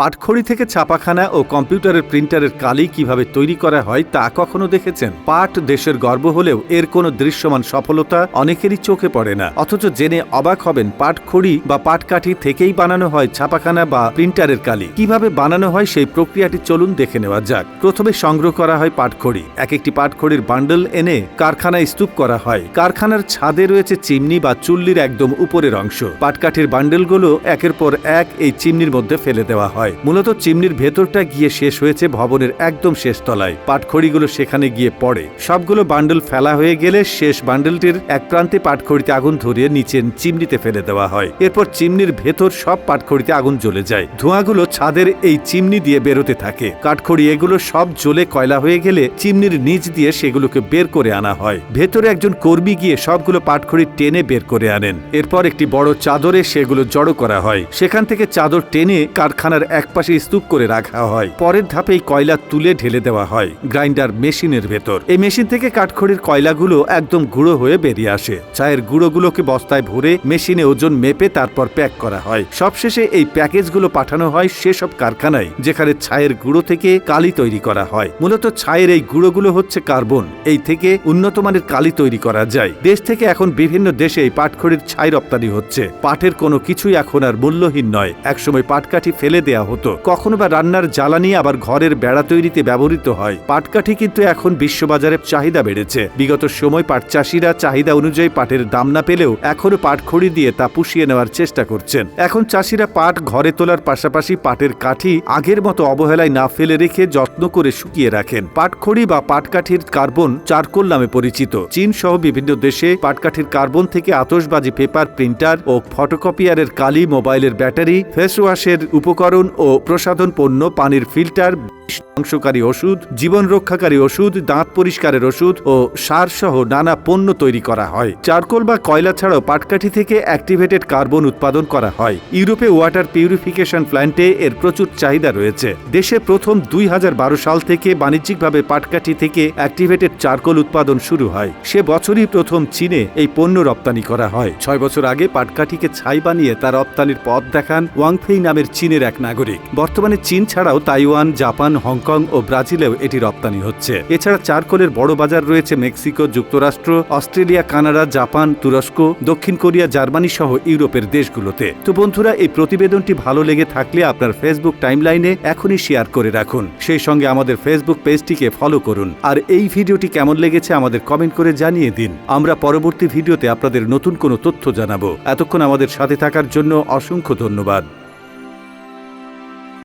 পাটখড়ি থেকে ছাপাখানা ও কম্পিউটারের প্রিন্টারের কালি কীভাবে তৈরি করা হয় তা কখনো দেখেছেন? পাট দেশের গর্ব হলেও এর কোনো দৃশ্যমান সফলতা অনেকেরই চোখে পড়ে না। অথচ জেনে অবাক হবেন পাটখড়ি বা পাটকাঠি থেকেই বানানো হয় ছাপাখানা বা প্রিন্টারের কালি। কীভাবে বানানো হয় সেই প্রক্রিয়াটি চলুন দেখে নেওয়া যাক। প্রথমে সংগ্রহ করা হয় পাটখড়ি। এক একটি পাটখড়ির বান্ডল এনে কারখানায় স্তূপ করা হয়। কারখানার ছাদে রয়েছে চিমনি বা চুল্লির একদম উপরের অংশ। পাটকাঠির বান্ডেলগুলো একের পর এক এই চিমনির মধ্যে ফেলে দেওয়া হয়। মূলত চিমনির ভেতরটা গিয়ে শেষ হয়েছে ভবনের একদম শেষ তলায়। পাটখড়িগুলো সেখানে গিয়ে পড়ে। সবগুলো বান্ডেল ফেলা হয়ে গেলে শেষ বান্ডেলটির এক প্রান্তে পাটখড়িতে আগুন ধরিয়ে নিচে চিমনিতে ফেলে দেওয়া হয়। এরপর চিমনির ভেতর সব পাটখড়িতে আগুন জ্বলে যায়। ধোঁয়াগুলো ছাদের এই চিমনি দিয়ে বেরোতে থাকে। কাঠখড়ি এগুলো সব জ্বলে কয়লা হয়ে গেলে চিমনির নিচ দিয়ে সেগুলোকে বের করে আনা হয়। ভেতরে একজন কর্মী গিয়ে সবগুলো পাটখড়ি টেনে বের করে আনেন। এরপর একটি বড় চাদরে সেগুলো জড়ো করা হয়। সেখান থেকে চাদর টেনে কারখানার একপাশে স্তূপ করে রাখা হয়, পরের ধাপে এই কয়লা তুলে ঢেলে দেওয়া হয়, গ্রাইন্ডার মেশিনের ভেতর। এই মেশিন থেকে কাঠখড়ির কয়লাগুলো একদম গুঁড়ো হয়ে বেরিয়ে আসে। চায়ের গুঁড়োগুলোকে বস্তায় ভরে মেশিনে ওজন মেপে তারপর প্যাক করা হয়। সবশেষে এই প্যাকেজগুলো পাঠানো হয় সেসব কারখানায়, যেখানে ছায়ের গুঁড়ো থেকে কালি তৈরি করা হয়। মূলত ছায়ের এই গুঁড়োগুলো হচ্ছে কার্বন। এই থেকে উন্নত মানের কালি তৈরি করা যায়। দেশ থেকে এখন বিভিন্ন দেশে এই পাটখড়ির ছাই রপ্তানি হচ্ছে। পাটের কোনো কিছুই এখন আর মূল্যহীন নয়। একসময় পাটকাঠি ফেলে দেয়া হতো। কখনো বা রান্নার জ্বালানি আবার ঘরের বেড়া তৈরিতে ব্যবহৃত হয়। পাটকাঠি কিন্তু এখন বিশ্ববাজারে চাহিদা বেড়েছে। বিগত সময় পাট চাষিরা চাহিদা অনুযায়ী পাটের দাম না পেলেও এখনও পাটখড়ি দিয়ে তা পুষিয়ে নেওয়ার চেষ্টা করছেন। এখন চাষিরা পাট ঘরে তোলার পাশাপাশি পাটের কাঠি আগের মতো অবহেলায় না ফেলে রেখে যত্ন করে শুকিয়ে রাখেন। পাটখড়ি বা পাটকাঠির কার্বন চারকোল নামে পরিচিত। চীন সহ বিভিন্ন দেশে পাটকাঠির কার্বন থেকে আতশবাজি পেপার, প্রিন্টার ও ফটোকপিয়ারের কালি, মোবাইলের ব্যাটারি ফেস ওয়াশের উপকরণ ও প্রসাধন পণ্য পানির ফিল্টার ধ্বংসকারী ওষুধ, জীবন রক্ষাকারী ওষুধ, দাঁত পরিষ্কারের ওষুধ ও সার সহ নানা পণ্য তৈরি করা হয়। চারকোল বা কয়লা ছাড়াও পাটকাঠি থেকে অ্যাক্টিভেটেড কার্বন উৎপাদন করা হয়। ইউরোপে ওয়াটার পিউরিফিকেশন প্ল্যান্টে এর প্রচুর চাহিদা রয়েছে। দেশে প্রথম দুই হাজার বারো সাল থেকে বাণিজ্যিকভাবে পাটকাঠি থেকে অ্যাক্টিভেটেড চারকোল উৎপাদন শুরু হয়। সে বছরই প্রথম চীনে এই পণ্য রপ্তানি করা হয়। ছয় বছর আগে পাটকাঠিকে ছাই বানিয়ে তার রপ্তানির পথ দেখান ওয়াংফেই নামের চীনের এক নাগরিক। বর্তমানে চীন ছাড়াও তাইওয়ান, জাপান হংকং ও ব্রাজিলেও এটি রপ্তানি হচ্ছে। এছাড়া চারকোলের বড় বাজার রয়েছে মেক্সিকো, যুক্তরাষ্ট্র, অস্ট্রেলিয়া, কানাডা, জাপান, তুরস্ক, দক্ষিণ কোরিয়া, জার্মানি সহ ইউরোপের দেশগুলোতে। তো বন্ধুরা, এই প্রতিবেদনটি ভালো লেগে থাকলে আপনার ফেসবুক টাইমলাইনে এখনই শেয়ার করে রাখুন। সেই সঙ্গে আমাদের ফেসবুক পেজটিকে ফলো করুন। আর এই ভিডিওটি কেমন লেগেছে আমাদের কমেন্ট করে জানিয়ে দিন। আমরা পরবর্তী ভিডিওতে আপনাদের নতুন কোনো তথ্য জানাব। এতক্ষণ আমাদের সাথে থাকার জন্য অসংখ্য ধন্যবাদ।